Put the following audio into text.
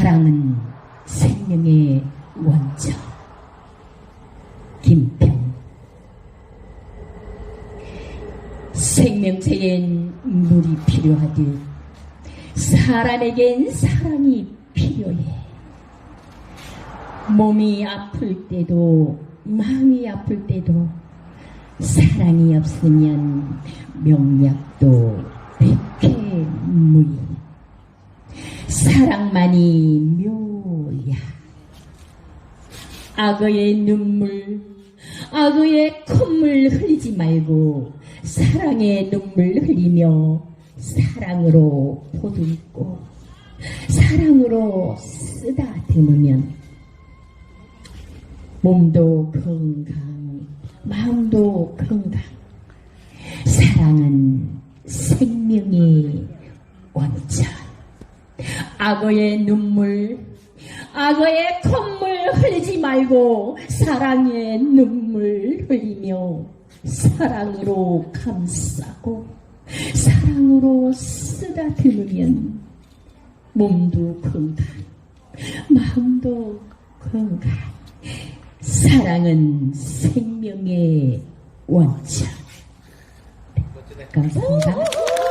사랑은 생명의 원천. 김평. 생명체엔 물이 필요하듯 사람에겐 사랑이 필요해. 몸이 아플 때도 마음이 아플 때도 사랑이 없으면 명약도 백해무이. 사랑만이 악어의 눈물, 악어의 콧물 흘리지 말고 사랑의 눈물 흘리며 사랑으로 보듬고 사랑으로 쓰다듬으면 몸도 건강, 마음도 건강. 사랑은 생명의 원천. 악어의 눈물, 악어의 콧물 흘리지 말고 사랑의 눈물 흘리며 사랑으로 감싸고 사랑으로 쓰다듬으면 몸도 건강, 마음도 건강. 사랑은 생명의 원천. 감사합니다.